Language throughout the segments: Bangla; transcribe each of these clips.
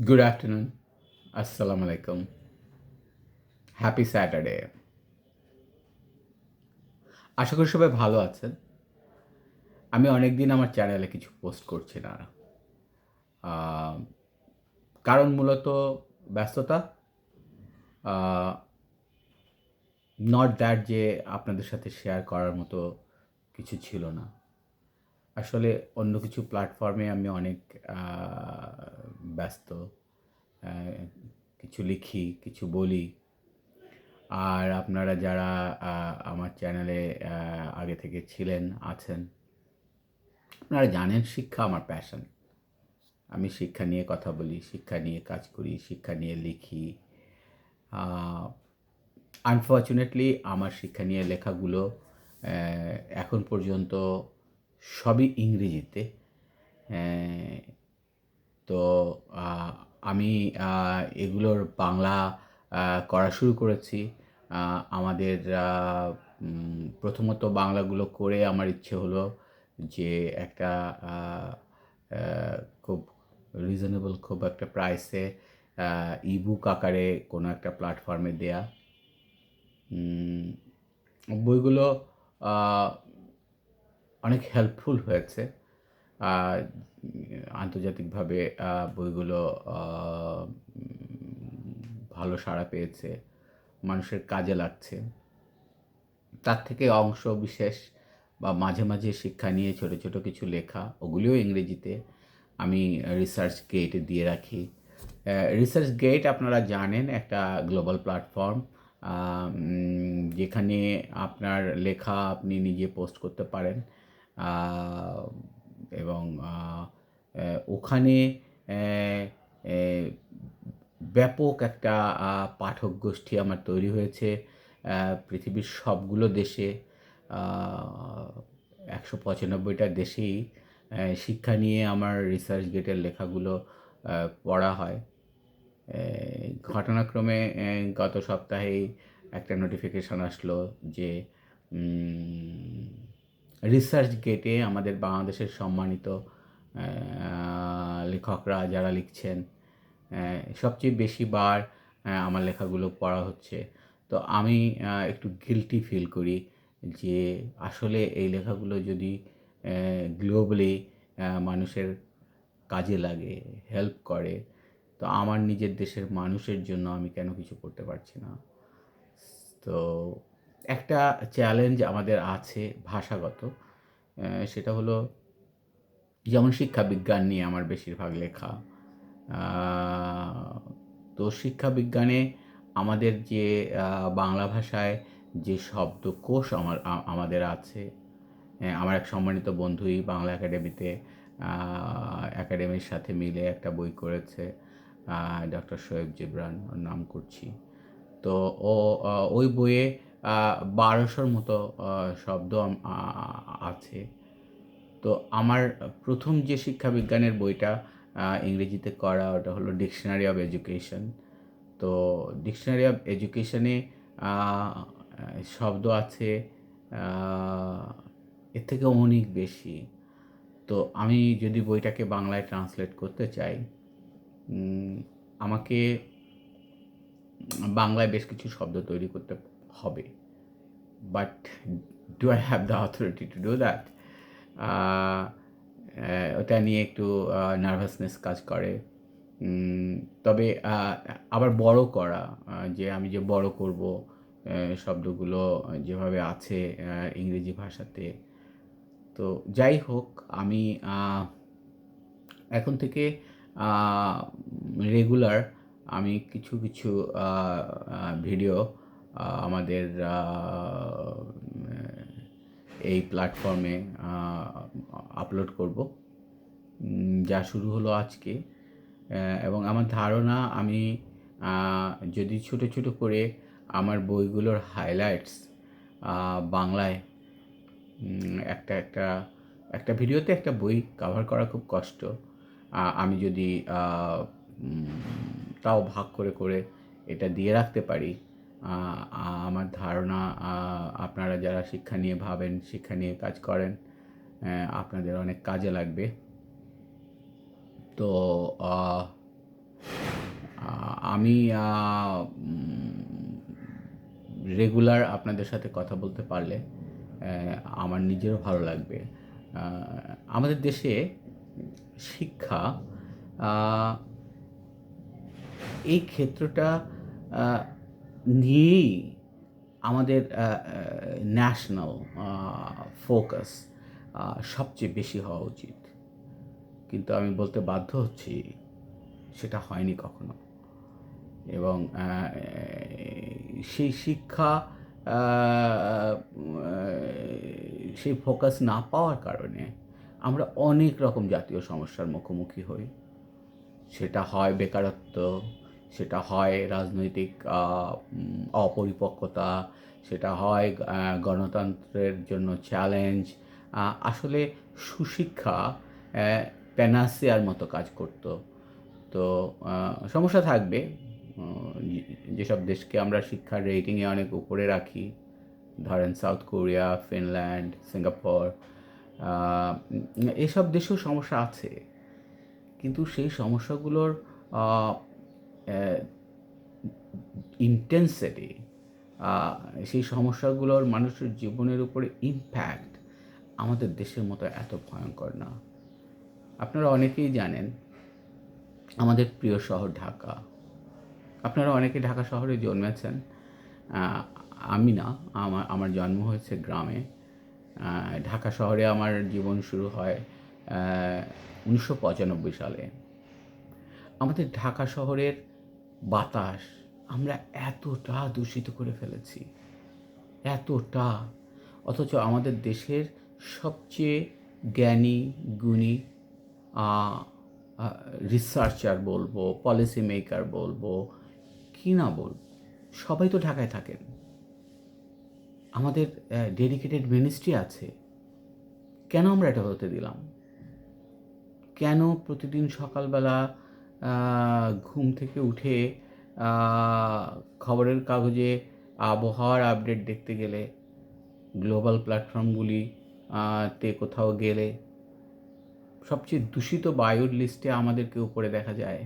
Good afternoon. Assalamu alaikum. Happy Saturday আশা করি সবাই ভালো আছেন। আমি অনেক দিন আমার চ্যানেলে কিছু পোস্ট করছি না। কারণ মূলত ব্যস্ততা। নট দ্যাট যে আপনাদের সাথে শেয়ার করার মতো কিছু ছিল না। আসলে অন্য কিছু প্ল্যাটফর্মে আমি অনেক ব্যস্ত কিছু লিখি, কিছু বলি। আর আপনারা যারা আমার চ্যানেলে আগে থেকে ছিলেন, আছেন, আপনারা জানেন শিক্ষা আমার প্যাশন আমি শিক্ষা নিয়ে কথা বলি, শিক্ষা নিয়ে কাজ করি, শিক্ষা নিয়ে লিখি। আনফর্চুনেটলি আমার শিক্ষা নিয়ে লেখাগুলো এখন পর্যন্ত সবই ইংরেজিতে। তো আমি এগুলোর বাংলা করা শুরু করেছি। আমাদের প্রথমত বাংলাগুলো করে আমার ইচ্ছে হলো যে একটা খুব রিজনেবল খুব একটা প্রাইসে ইবুক আকারে কোনো একটা প্ল্যাটফর্মে দেয়া। বইগুলো অনেক হেল্পফুল হয়েছে। আন্তর্জাতিকভাবে বইগুলো ভালো সাড়া পেয়েছে, মানুষের কাজে লাগছে। তার থেকে অংশ বিশেষ বা মাঝে মাঝে শিক্ষা নিয়ে ছোট ছোট কিছু লেখা, ওগুলিও ইংরেজিতে আমি রিসার্চ গেটে দিয়ে রাখি। রিসার্চ গেট আপনারা জানেন, একটা গ্লোবাল প্ল্যাটফর্ম যেখানে আপনার লেখা আপনি নিজে পোস্ট করতে পারেন। এবং ওখানে ব্যাপক একটা পাঠক গোষ্ঠী আমার তৈরি হয়েছে পৃথিবীর সবগুলো দেশে একশো পঁচানব্বইটা দেশেই শিক্ষা নিয়ে আমার রিসার্চ গেটের লেখাগুলো পড়া হয়। ঘটনাক্রমে গত সপ্তাহেই একটা নোটিফিকেশন আসলো যে রিসার্চ গেটে আমাদের বাংলাদেশের সম্মানিত লেখকরা যারা লিখছেন সবচেয়ে বেশি বার আমার লেখাগুলো পড়া হচ্ছে। তো আমি একটু গিলটি ফিল করি যে আসলে এই লেখাগুলো যদি গ্লোবালি মানুষের কাজে লাগে হেল্প করে, তো আমার নিজের দেশের মানুষের জন্য আমি কেন কিছু করতে পারছি না? তো একটা চ্যালেঞ্জ আমাদের আছে ভাষাগত সেটা হলো যেমন শিক্ষা বিজ্ঞান নিয়ে আমার বেশিরভাগ লেখা। তো শিক্ষা বিজ্ঞানে আমাদের যে বাংলা ভাষায় যে শব্দকোষ আমার আমাদের আছে আমার এক সম্মানিত বন্ধুই বাংলা একাডেমিতে একাডেমির সাথে মিলে একটা বই করেছে ডক্টর শোয়েব জিবরান নাম করছি। তো ও ওই বইয়ে বারোশোর মতো শব্দ আছে। তো আমার প্রথম যে শিক্ষাবিজ্ঞানের বইটা ইংরেজিতে করা, ওটা হলো ডিকশনারি অফ এডুকেশন তো ডিকশনারি অফ এডুকেশনে শব্দ আছে এর থেকে অনেক বেশি। তো আমি যদি বইটাকে বাংলায় ট্রান্সলেট করতে চাই আমাকে বাংলায় বেশ কিছু শব্দ তৈরি করতে হবে but do I have the authority to do that ওটা নিয়ে একটু নার্ভাসনেস কাজ করে। তবে আবার বড় করা যে আমি যে বড় করব শব্দগুলো যেভাবে আছে ইংরেজি ভাষাতে। তো যাই হোক, আমি এখন থেকে রেগুলার আমি কিছু কিছু ভিডিও আমাদের এই প্ল্যাটফর্মে আপলোড করব। যা শুরু হলো আজকে। এবং আমার ধারণা, আমি যদি ছোট ছোট করে আমার বইগুলোর হাইলাইটস বাংলায় একটা একটা একটা ভিডিওতে একটা বই কভার করা খুব কষ্ট। আমি যদি তাও ভাগ করে করে এটা দিয়ে রাখতে পারি আমার ধারণা আপনারা যারা শিক্ষা নিয়ে ভাবেন, শিক্ষা নিয়ে কাজ করেন আপনাদের অনেক কাজে লাগবে। তো আমি রেগুলার আপনাদের সাথে কথা বলতে পারলে আমার নিজেরও ভালো লাগবে। আমাদের দেশে শিক্ষা এই ক্ষেত্রটা নিয়েই আমাদের ন্যাশনাল ফোকাস সবচেয়ে বেশি হওয়া উচিত। কিন্তু আমি বলতে বাধ্য হচ্ছি, সেটা হয়নি কখনো। এবং সেই শিক্ষা সেই ফোকাস না পাওয়ার কারণে আমরা অনেক রকম জাতীয় সমস্যার মুখোমুখি হই। সেটা হয় বেকারত্ব সেটা হয় রাজনৈতিক অপরিপক্কতা, সেটা হয় গণতন্ত্রের জন্য চ্যালেঞ্জ আসলে সুশিক্ষা প্যানাসিয়ার মতো কাজ করত। তো সমস্যা থাকবে। যেসব দেশকে আমরা শিক্ষার রেটিংয়ে অনেক উপরে রাখি, ধরেন সাউথ কোরিয়া ফিনল্যান্ড সিঙ্গাপুর এসব দেশেও সমস্যা আছে। কিন্তু সেই সমস্যাগুলোর ইন্টেন্সিটি সেই সমস্যাগুলোর মানুষের জীবনের উপরে ইম্প্যাক্ট আমাদের দেশের মতো এত ভয়ঙ্কর না। আপনারা অনেকেই জানেন, আমাদের প্রিয় শহর ঢাকা। আপনারা অনেকে ঢাকা শহরে জন্মেছেন আমি না, আমার আমার জন্ম হয়েছে গ্রামে। ঢাকা শহরে আমার জীবন শুরু হয় উনিশশো পঁচানব্বই সালে। আমাদের ঢাকা শহরের বাতাস, আমরা এতটা দূষিত করে ফেলেছি, এতটা। অথচ আমাদের দেশের সবচেয়ে জ্ঞানী, গুণী রিসার্চার বলব পলিসি মেকার বলব, কি না বলব, সবাই তো ঢাকায় থাকেন। আমাদের ডেডিকেটেড মিনিস্ট্রি আছে। কেন আমরা এটা হতে দিলাম? কেন প্রতিদিন সকালবেলা ঘুম থেকে উঠে খবরের কাগজে আবহাওয়ার আপডেট দেখতে গেলে গ্লোবাল প্ল্যাটফর্মগুলি তে কোথাও গেলে, সবচেয়ে দূষিত বায়ুর লিস্টে আমাদেরকে উপরে দেখা যায়।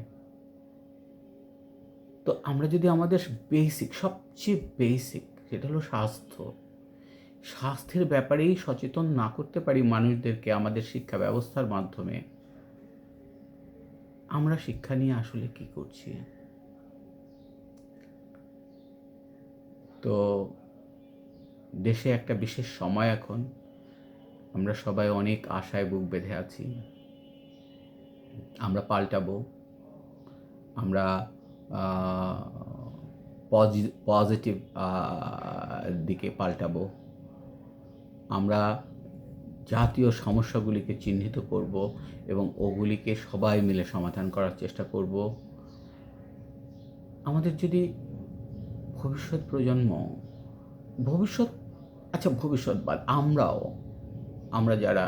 তো আমরা যদি আমাদের বেসিক সবচেয়ে বেসিক সেটা হলো স্বাস্থ্য, স্বাস্থ্যের ব্যাপারেই সচেতন না করতে পারি মানুষদেরকে আমাদের শিক্ষা ব্যবস্থার মাধ্যমে আমরা শিক্ষা নিয়ে আসলে কি করছি? তো দেশে একটা বিশেষ সময় এখন। আমরা সবাই অনেক আশায় বুক বেঁধে আছি। আমরা পাল্টাবো। আমরা পজিটিভ দিকে পাল্টাবো। আমরা জাতীয় সমস্যাগুলিকে চিহ্নিত করব এবং ওগুলিকে সবাই মিলে সমাধান করার চেষ্টা করব। আমাদের যদি ভবিষ্যৎ প্রজন্ম, ভবিষ্যৎ আচ্ছা ভবিষ্যৎ বাদ, আমরাও, আমরা যারা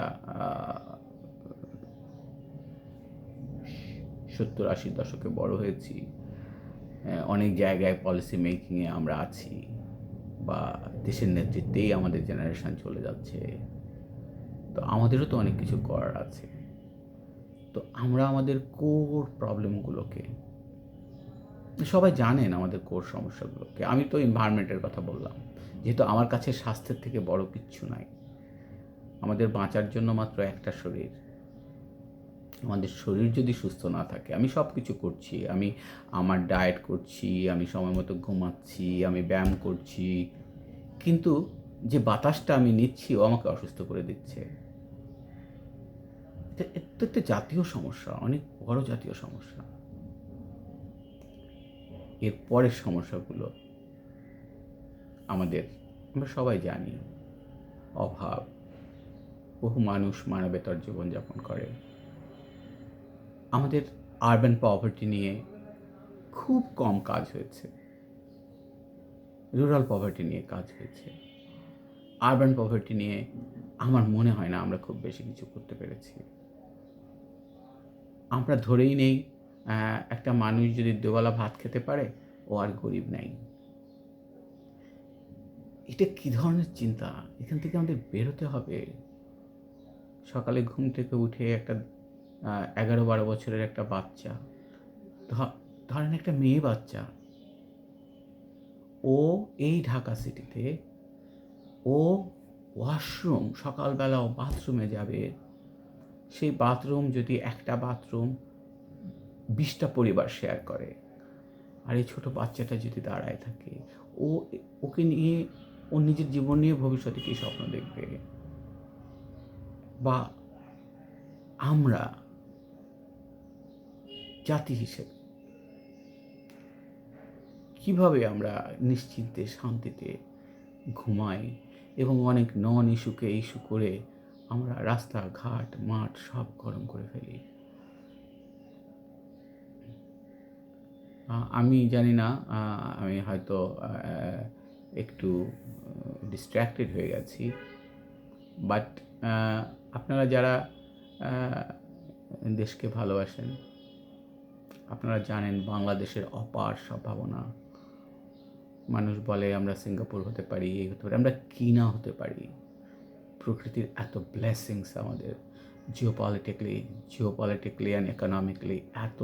সত্তর আশির দশকে বড় হয়েছি অনেক জায়গায় পলিসি মেকিংয়ে আমরা আছি বা দেশের নেতৃত্বেই আমাদের জেনারেশান চলে যাচ্ছে। তো আমাদেরও তো অনেক কিছু করার আছে। তো আমরা আমাদের কোর প্রবলেমগুলোকে সবাই জানেন আমাদের কোর সমস্যাগুলোকে। আমি তো এনভায়রনমেন্টের কথা বললাম, যেহেতু আমার কাছে স্বাস্থ্যের থেকে বড় কিচ্ছু নাই। আমাদের বাঁচার জন্য মাত্র একটা শরীর। আমাদের শরীর যদি সুস্থ না থাকে, আমি সব কিছু করছি। আমি আমার ডায়েট করছি, আমি সময় মতো ঘুমাচ্ছি, আমি ব্যায়াম করছি। কিন্তু যে বাতাসটা আমি নিচ্ছি, ও আমাকে অসুস্থ করে দিচ্ছে। এটা একটা জাতীয় সমস্যা, অনেক বড় জাতীয় সমস্যা। এর পরের সমস্যাগুলো আমাদের, আমরা সবাই জানি, অভাব, বহু মানুষ মানবেতর জীবনযাপন করে। আমাদের আরবান পভার্টি নিয়ে খুব কম কাজ হয়েছে। রুরাল পভার্টি নিয়ে কাজ হয়েছে। আরবান পভার্টি নিয়ে আমার মনে হয় না আমরা খুব বেশি কিছু করতে পেরেছি। আমরা ধরেই নেই একটা মানুষ যদি দুবেলা ভাত খেতে পারে, ও আর গরিব নাই। এটা কী ধরনের চিন্তা? এখান থেকে আমাদের বেরোতে হবে। সকালে ঘুম থেকে উঠে একটা এগারো বারো বছরের একটা বাচ্চা ধরেন একটা মেয়ে বাচ্চা, ও এই ঢাকা সিটিতে, ও ওয়াশরুম, সকালবেলা ও বাথরুমে যাবে সেই বাথরুম যদি একটা বাথরুম বিশটা পরিবার শেয়ার করে, আর এই ছোটো বাচ্চাটা যদি দাঁড়ায় থাকে, ও, ওকে নিয়ে, ও নিজের জীবন নিয়ে ভবিষ্যতে কী স্বপ্ন দেখবে? বা আমরা জাতি হিসেবে কীভাবে আমরা নিশ্চিন্তে, শান্তিতে ঘুমাই এবং অনেক নন ইস্যুকে ইস্যু করে আমরা রাস্তা, ঘাট, মাঠ সব গরম করে ফেলি। আমি জানি না আমি হয়তো একটু ডিস্ট্র্যাক্টেড হয়ে গেছি। বাট আপনারা যারা দেশকে ভালোবাসেন, আপনারা জানেন বাংলাদেশের অপার সম্ভাবনা। মানুষ বলে আমরা সিঙ্গাপুর হতে পারি এই হতে পারি, আমরা কিনা হতে পারি। প্রকৃতির এত ব্লেসিংস আমাদের geopolitically geopolitically and economically এত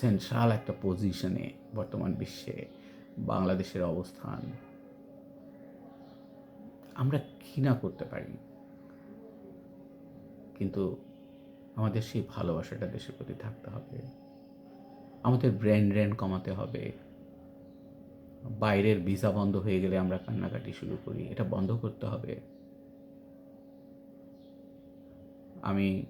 সেন্ট্রাল একটা পজিশনে বর্তমান বিশ্বে বাংলাদেশের অবস্থান। আমরা না করতে পারি, কিন্তু আমাদের সেই ভালোবাসাটা দেশের প্রতি থাকতে হবে। আমাদের ব্রেন রেন কমাতে হবে। বাইরের ভিসা বন্ধ হয়ে গেলে আমরা কান্নাকাটি শুরু করি, এটা বন্ধ করতে হবে। আমি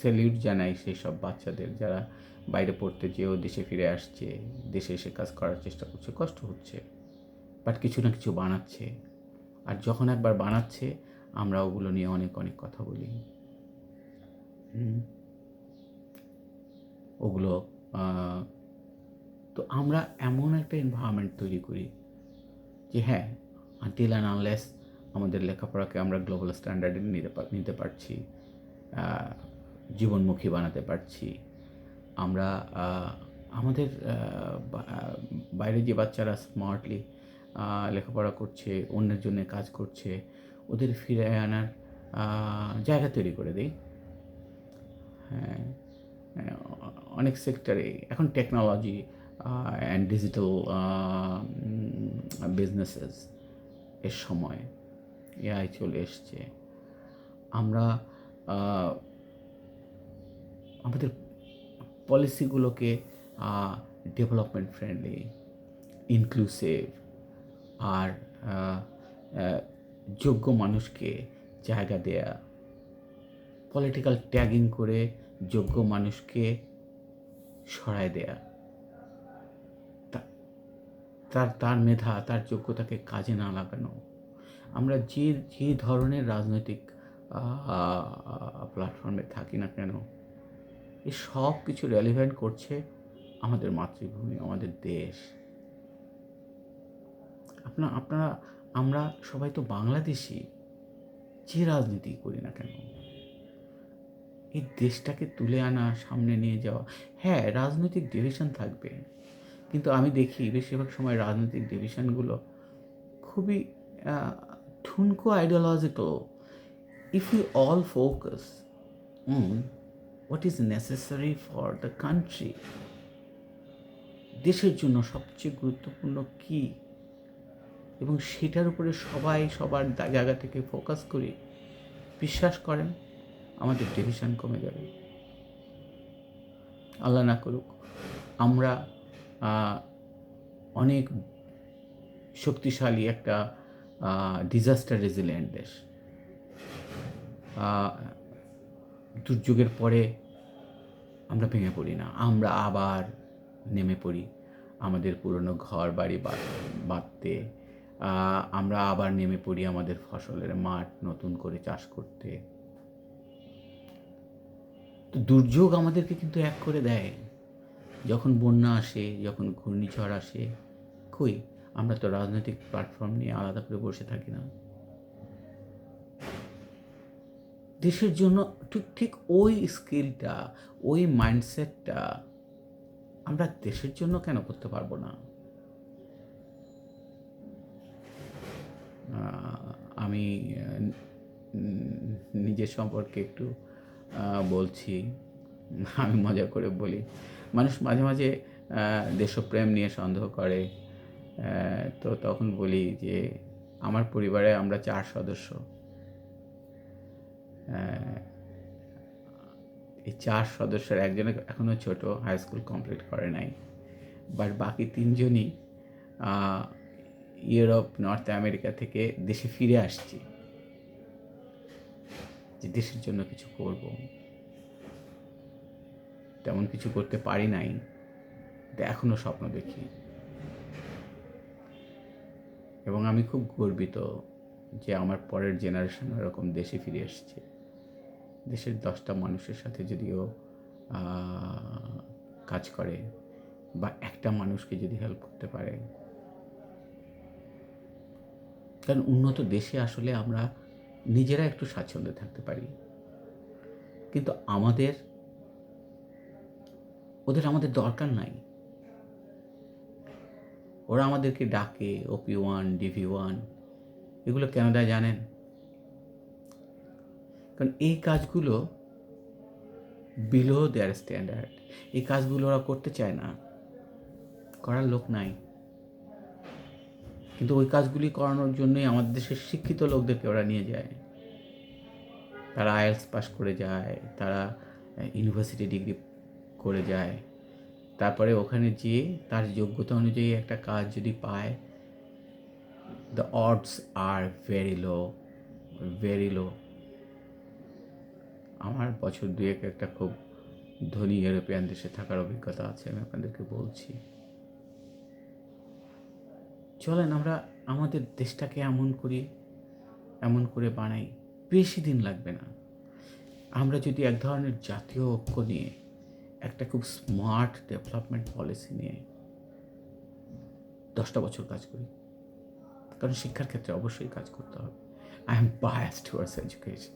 স্যালিউট জানাই সেই সব বাচ্চাদের যারা বাইরে পড়তে যেয়েও দেশে ফিরে আসছে, দেশে এসে কাজ করার চেষ্টা করছে, কষ্ট হচ্ছে বাট কিছু না কিছু বানাচ্ছে। আর যখন একবার বানাচ্ছে, আমরা ওগুলো নিয়ে অনেক অনেক কথা বলি। ওগুলো তো আমরা এমন একটা এনভায়রনমেন্ট তৈরি করি যে হ্যাঁ আনটিল অ্যান্ড আনলেস আমাদের লেখাপড়াকে আমরা গ্লোবাল স্ট্যান্ডার্ডে নিতে নিতে পারছি জীবনমুখী বানাতে পারছি। আমরা আমাদের বাইরে যে বাচ্চারা স্মার্টলি লেখাপড়া করছে অন্যের জন্য কাজ করছে ওদের ফিরে আনার জায়গা তৈরি করে দিই। হ্যাঁ, অনেক সেক্টরে এখন টেকনোলজি অ্যান্ড ডিজিটাল বিজনেসেস এর সময় এআই চলে এসছে। আমরা আমাদের পলিসিগুলোকে ডেভেলপমেন্ট ফ্রেন্ডলি ইনক্লুসিভ আর যোগ্য মানুষকে জায়গা দেয়া। পলিটিক্যাল ট্যাগিং করে যোগ্য মানুষকে সরায় দেয়া। তার তার মেধা, তার যোগ্যতাকে কাজে না লাগানো। আমরা যে যে ধরনের রাজনৈতিক প্ল্যাটফর্মে থাকি না কেন এই সব কিছু রেলিভেন্ট করছে আমাদের মাতৃভূমি, আমাদের দেশ। আপনার আপনারা আমরা সবাই তো বাংলাদেশি, যে রাজনীতি করি না কেন? এই দেশটাকে তুলে আনা, সামনে নিয়ে যাওয়া হ্যাঁ রাজনৈতিক ডিভিশন থাকবে, কিন্তু আমি দেখি বেশিরভাগ সময় রাজনৈতিক ডিভিশনগুলো খুবই ঠুনকো ideological if you all focus on what is necessary for the country দেশের জন্য সবচেয়ে গুরুত্বপূর্ণ কী? এবং সেটার উপরে সবাই সবার জায়গা থেকে ফোকাস করে বিশ্বাস করেন, আমাদের ডিভিশন কমে যাবে। আল্লাহ না করুক, আমরা অনেক শক্তিশালী একটা ডিজাস্টার রেজিলিয়েন্ট দেশ। দুর্যোগের পরে আমরা ভেঙে পড়ি না, আমরা আবার নেমে পড়ি। আমাদের পুরনো ঘর বাড়ি বাঁধতে আমরা আবার নেমে পড়ি আমাদের ফসলের মাঠ নতুন করে চাষ করতে। তো দুর্যোগ আমাদেরকে কিন্তু এক করে দেয়। যখন বন্যা আসে, যখন ঘূর্ণিঝড় আসে, কই? আমরা তো রাজনৈতিক প্ল্যাটফর্ম নিয়ে আলাদা করে বসে থাকি না। দেশের জন্য ঠিক ঠিক ওই স্কিলটা ওই মাইন্ডসেটটা আমরা দেশের জন্য কেন করতে পারব না? আমি নিজের সম্পর্কে একটু বলছি, আমি মজা করে বলি। মানুষ মাঝে মাঝে দেশপ্রেম নিয়ে সন্দেহ করে। তো তখন বলি যে আমার পরিবারে আমরা চার সদস্য। এই চার সদস্যের একজনে এখনও ছোট হাই স্কুল কমপ্লিট করে নাই। বাট বাকি তিনজনই ইউরোপ নর্থ আমেরিকা থেকে দেশে ফিরে আসছি। যে দেশের জন্য কিছু করব। তেমন কিছু করতে পারি নাই। এখনও স্বপ্ন দেখি। এবং আমি খুব গর্বিত যে আমার পরের জেনারেশন এরকম দেশে ফিরে এসছে। দেশের দশটা মানুষের সাথে যদিও কাজ করে বা একটা মানুষকে যদি হেল্প করতে পারে। কারণ উন্নত দেশে আসলে আমরা নিজেরা একটু স্বাচ্ছন্দ্যে থাকতে পারি। কিন্তু আমাদের, ওদের আমাদের দরকার নাই। ওরা আমাদেরকে ডাকে ওপি ওয়ান ডিভি ওয়ান এগুলো কেন দেয় জানেন? কারণ এই কাজগুলো বিলো দেয়ার স্ট্যান্ডার্ড এই কাজগুলো ওরা করতে চায় না। করার লোক নাই। কিন্তু ওই কাজগুলি করানোর জন্যই আমাদের দেশের শিক্ষিত লোকদেরকে ওরা নিয়ে যায়। তারা আইএলস পাস করে যায়, তারা ইউনিভার্সিটি ডিগ্রি করে যায়। তারপরে ওখানে যেয়ে তার যোগ্যতা অনুযায়ী একটা কাজ যদি পায় the odds are very low very low আমার বছর দুয়েক একটা খুব ধনী ইউরোপিয়ান দেশে থাকার অভিজ্ঞতা আছে, আমি আপনাদেরকে বলছি। চলেন আমরা আমাদের দেশটাকে এমন করি, এমন করে বানাই, বেশি দিন লাগবে না। আমরা যদি এক ধরনের জাতীয় ঐক্য নিয়ে একটা খুব স্মার্ট ডেভেলপমেন্ট পলিসি নিয়ে দশটা বছর কাজ করি। কারণ শিক্ষার ক্ষেত্রে অবশ্যই কাজ করতে হবে। I am bias towards education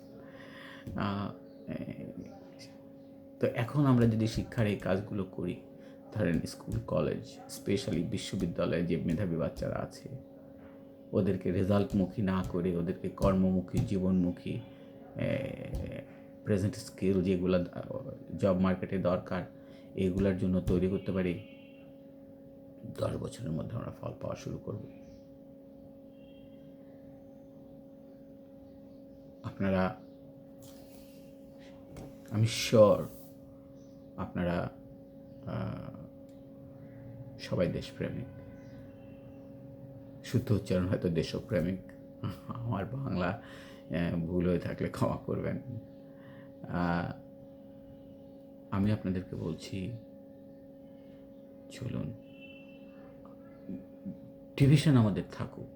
তো এখন আমরা যদি শিক্ষার এই কাজগুলো করি, ধরেন স্কুল কলেজ স্পেশালি বিশ্ববিদ্যালয়ে যে মেধাবী বাচ্চারা আছে, ওদেরকে রেজাল্টমুখী না করে, ওদেরকে কর্মমুখী, জীবনমুখী প্রেজেন্ট স্কিল যেগুলো জব মার্কেটে দরকার এইগুলোর জন্য তৈরি করতে পারি, দশ বছরের মধ্যে আমরা ফল পাওয়া শুরু করব। আপনারা, আমি শিওর আপনারা সবাই দেশপ্রেমিক। শুদ্ধ উচ্চারণ হয়তো দেশপ্রেমিক। আমার বাংলা ভুল হয়ে থাকলে ক্ষমা করবেন। আমি আপনাদেরকে বলছি, চলুন। ডিভিশন আমাদের থাকুক,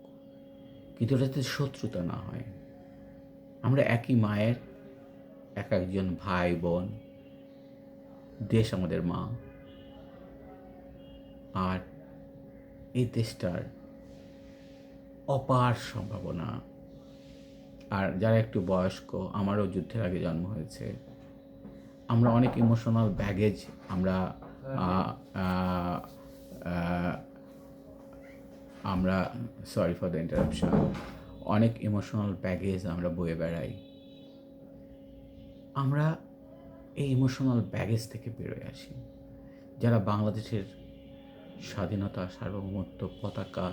কিন্তু যাতে শত্রুতা না হয়। আমরা একই মায়ের, এক একজন ভাই, বোন, দেশ আমাদের মা। আর এই দেশটার অপার সম্ভাবনা আর যারা একটু বয়স্ক, আমারও যুদ্ধের আগে জন্ম হয়েছে। আমরা অনেক ইমোশনাল ব্যাগেজ আমরা আমরা সরি ফর দ্য ইন্টারাপশন অনেক ইমোশনাল ব্যাগেজ আমরা বয়ে বেড়াই। আমরা এই ইমোশনাল ব্যাগেজ থেকে বেরোয় আসি। যারা বাংলাদেশের স্বাধীনতা, সার্বভৌমত্ব, পতাকা,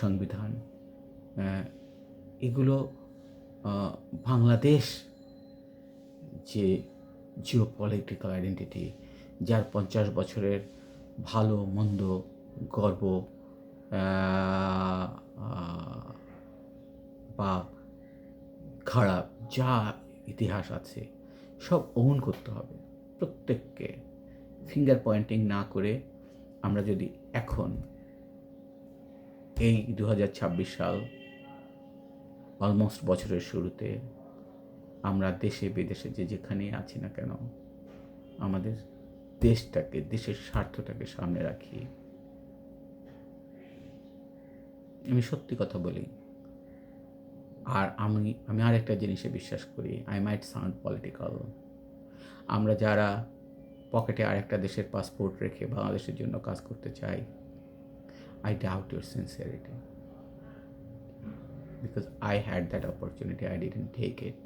সংবিধান এগুলো বাংলাদেশ যে জিও পলিটিক্যাল আইডেন্টিটি যার পঞ্চাশ বছরের ভালো, মন্দ, গর্ব বা খারাপ, যা ইতিহাস আছে, সব ওন করতে হবে প্রত্যেককে। ফিঙ্গার পয়েন্টিং না করে আমরা যদি এখন এই দুহাজার ছাব্বিশ সাল অলমোস্ট বছরের শুরুতে আমরা দেশে, বিদেশে যে যেখানেই আছি না কেন, আমাদের দেশটাকে, দেশের স্বার্থটাকে সামনে রাখি। আমি সত্যি কথা বলি, আর আমি আমি আরেকটা জিনিসে বিশ্বাস করি আই মাইট সাউন্ড পলিটিক্যাল আমরা যারা পকেটে আরেকটা দেশের পাসপোর্ট রেখে বাংলাদেশের জন্য কাজ করতে চাই I doubt your sincerity because I had that opportunity I didn't take it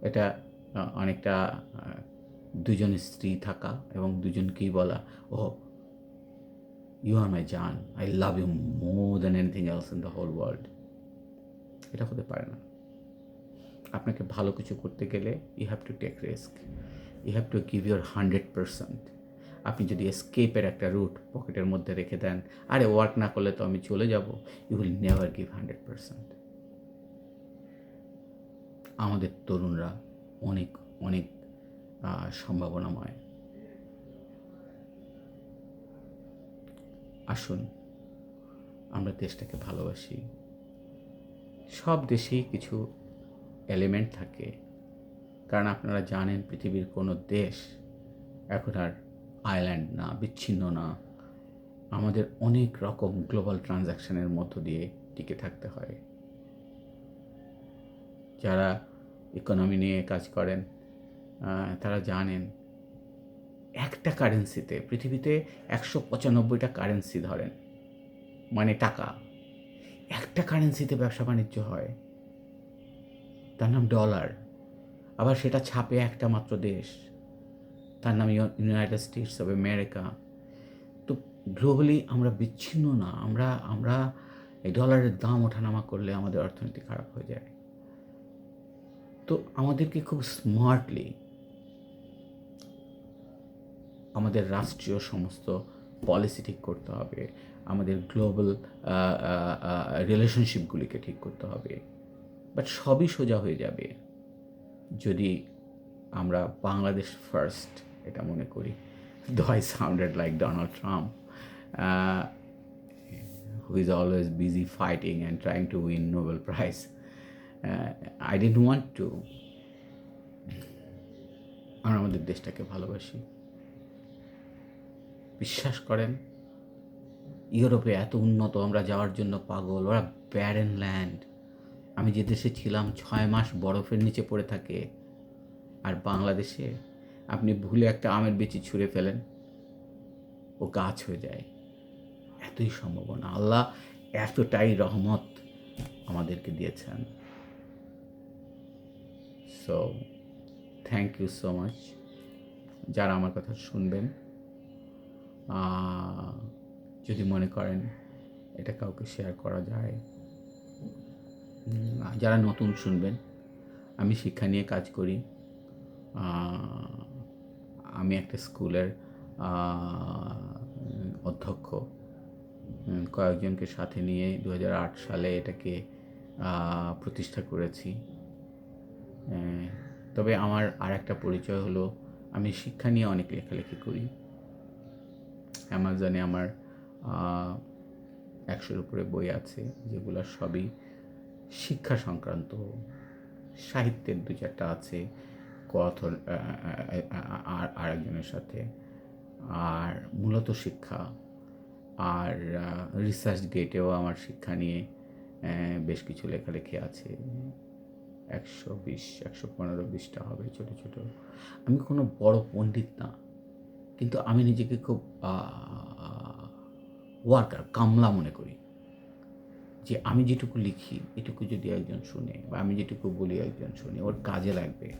এটা অনেকটা দুজন স্ত্রী থাকা এবং দুজনকেই বলা ও ইউ আর মাই জান I love you more than anything else in the whole world এটা হতে পারে না। আপনাকে ভালো কিছু করতে গেলে you have to take risk you have to give your hundred percent আপনি যদি স্কেপের একটা রুট পকেটের মধ্যে রেখে দেন, আরে ওয়ার্ক না করলে তো আমি চলে যাব you will never give hundred percent আমাদের তরুণরা অনেক অনেক সম্ভাবনাময়। আসুন, আমরা দেশটাকে ভালোবাসি। সব দেশেই কিছু এলিমেন্ট থাকে। কারণ আপনারা জানেন পৃথিবীর কোনো দেশ এখন আর আইল্যান্ড না, বিচ্ছিন্ন না। আমাদের অনেক রকম গ্লোবাল ট্রানজ্যাকশনের মধ্য দিয়ে টিকে থাকতে হয়। যারা ইকোনমি নিয়ে কাজ করেন তারা জানেন, একটা কারেন্সিতে পৃথিবীতে একশো পঁচানব্বইটা কারেন্সি ধরেন মানে টাকা। একটা কারেন্সিতে ব্যবসা বাণিজ্য হয়, তার নাম ডলার আবার সেটা ছাপে একটা মাত্র দেশ। তার নাম ইউনাইটেড স্টেটস অফ আমেরিকা তো গ্লোবালি আমরা বিচ্ছিন্ন না, আমরা আমরা এই ডলারের দাম ওঠানামা করলে আমাদের অর্থনীতি খারাপ হয়ে যায়। তো আমাদেরকে খুব স্মার্টলি আমাদের রাষ্ট্রীয় সমস্ত পলিসি ঠিক করতে হবে, আমাদের গ্লোবাল রিলেশনশিপগুলিকে ঠিক করতে হবে। বাট সবই সোজা হয়ে যাবে যদি আমরা বাংলাদেশ ফার্স্ট এটা মনে করি though I sounded like Donald Trump is always busy fighting and trying to win Nobel Prize. Uh, I didn't want to. আমরা আমাদের দেশটাকে ভালোবাসি বিশ্বাস করেন ইউরোপে এত উন্নত আমরা যাওয়ার জন্য পাগল ওরা ব্যারেন ল্যান্ড আমি যে দেশে ছিলাম ছয় মাস বরফের নিচে পড়ে থাকে আর বাংলাদেশে আপনি ভুলে একটা আমের বিচি ছুঁড়ে ফেলেন, ও গাছ হয়ে যায়। এতই সম্ভাবনা। আল্লাহ এতটাই রহমত আমাদেরকে দিয়েছেন। So thank you so much যারা আমার কথা শুনবেন যদি মনে করেন এটা কাউকে শেয়ার করা যায়। যারা নতুন শুনবেন, আমি শিক্ষা নিয়ে কাজ করি। আমি একটা স্কুলের অধ্যক্ষ কয়েকজনকে সাথে নিয়ে দু হাজার আট সালে এটাকে প্রতিষ্ঠা করেছি। তবে আমার আর একটা পরিচয় হলো, আমি শিক্ষা নিয়ে অনেক লেখালেখি করি। অ্যামাজনে আমার একশোর উপরে বই আছে, যেগুলো সবই শিক্ষা সংক্রান্ত, সাহিত্যের দু চারটা আছে। কথর আর আরেকজনের সাথে। আর মূলত শিক্ষা। আর রিসার্চ গেটেও আমার শিক্ষা নিয়ে বেশ কিছু লেখালেখি আছে। একশো বিশ, একশো পনেরো বিশটা হবে ছোটো ছোটো। আমি কোনো বড় পণ্ডিত না। কিন্তু আমি নিজেকে খুব ওয়ার্কার কামলা মনে করি। যে আমি যেটুকু লিখি, এটুকু যদি একজন শুনে বা আমি যেটুকু বলি একজন শুনে, ওর কাজে লাগবে।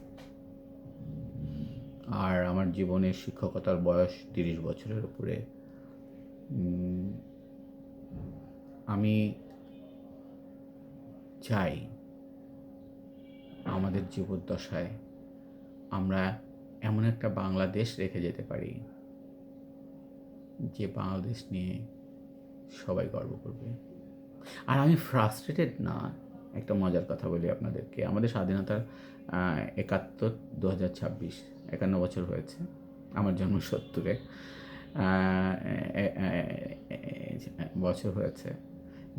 আর আমার জীবনের শিক্ষকতার বয়স তিরিশ বছরের উপরে। আমি চাই আমাদের জীবদ্দশায় আমরা এমন একটা বাংলাদেশ রেখে যেতে পারি, যে বাংলাদেশ নিয়ে সবাই গর্ব করবে। আর আমি ফ্রাস্ট্রেটেড না, একটা মজার কথা বলি আপনাদেরকে। আমাদের স্বাধীনতার একাত্তর দু হাজার ছাব্বিশ একান্ন বছর হয়েছে, আমার জন্ম সত্তরে। বছর হয়েছে।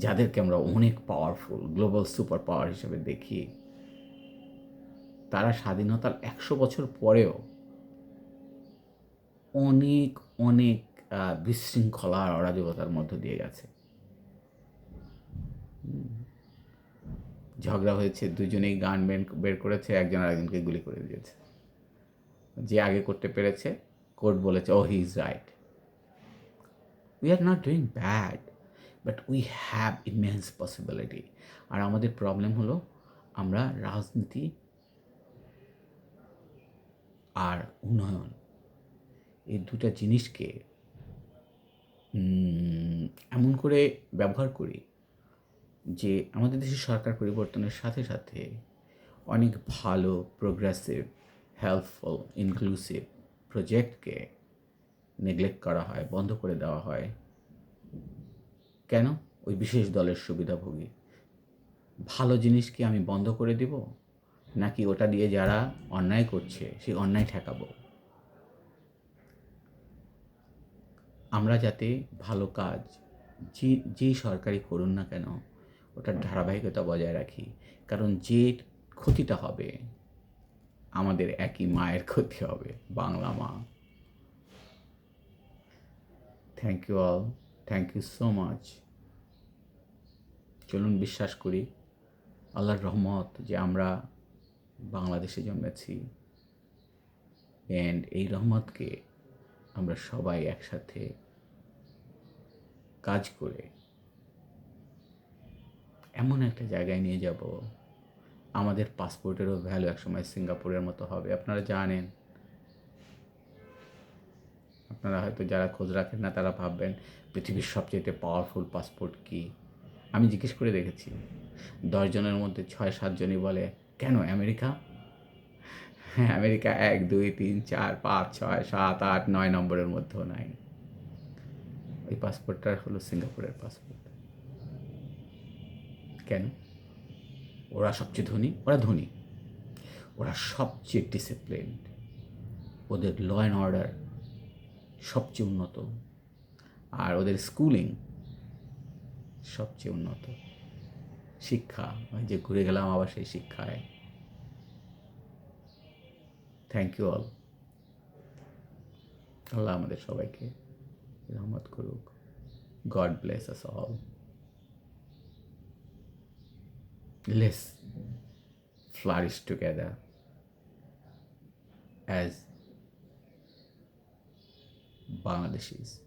যাদেরকে আমরা অনেক পাওয়ারফুল গ্লোবাল সুপার পাওয়ার হিসেবে দেখি, তারা স্বাধীনতার একশো বছর পরেও অনেক অনেক বিশৃঙ্খলা আর অরাজকতার মধ্য দিয়ে গেছে। ঝগড়া হয়েছে, দুজনেই গান বের করেছে, একজন আরেকজনকে গুলি করে দিয়েছে। যে আগে করতে পেরেছে, কোর্ট বলেছে ও he is right we are not doing bad but we have immense possibility আর আমাদের প্রবলেম হলো, আমরা রাজনীতি আর উন্নয়ন। এই দুটা জিনিসকে এমন করে ব্যবহার করি যে আমাদের দেশের সরকার পরিবর্তনের সাথে সাথে অনেক ভালো প্রোগ্রেসিভ হেল্পফুল ইনক্লুসিভ প্রজেক্টকে নেগলেক্ট করা হয়, বন্ধ করে দেওয়া হয়। কেন? ওই বিশেষ দলের সুবিধাভোগী। ভালো জিনিস কি আমি বন্ধ করে দেব? নাকি ওটা দিয়ে যারা অন্যায় করছে, সেই অন্যায় ঠেকাবো? আমরা যাতে ভালো কাজ যে, যেই সরকারি করুন না কেন, ওটার ধারাবাহিকতা বজায় রাখি। কারণ যে ক্ষতিটা হবে আমাদের একই মায়ের ক্ষতি হবে, বাংলা মা। Thank you all thank you so much চলুন বিশ্বাস করি, আল্লাহর রহমত যে আমরা বাংলাদেশে জন্মেছি। অ্যান্ড এই রহমতকে আমরা সবাই একসাথে কাজ করে এমন একটা জায়গায় নিয়ে যাব আমাদের পাসপোর্টেরও ভ্যালু একসময় সিঙ্গাপুরের মতো হবে। আপনারা জানেন। আপনারা হয়তো যারা খোঁজ রাখেন না, তারা ভাববেন পৃথিবীর সবচেয়ে পাওয়ারফুল পাসপোর্ট কি? আমি জিজ্ঞেস করে দেখেছি। দশজনের মধ্যে ছয় সাতজনই বলে, কেন আমেরিকা? হ্যাঁ আমেরিকা এক, দুই, তিন, চার, পাঁচ, ছয়, সাত, আট, নয় নম্বরের মধ্যেও নাই। ওই পাসপোর্টটা হলো সিঙ্গাপুরের পাসপোর্ট কেন? ওরা সবচেয়ে ধনী, ওরা ধনী। ওরা সবচেয়ে ডিসিপ্লিন ওদের ল অ্যান্ড অর্ডার সবচেয়ে উন্নত। আর ওদের স্কুলিং সবচেয়ে উন্নত। শিক্ষা, ওই যে ঘুরে গেলাম আবার সেই শিক্ষায়। থ্যাংক ইউ অল আল্লাহ আমাদের সবাইকে রহমত করুক। God bless us all let's flourish together as Bangladeshis.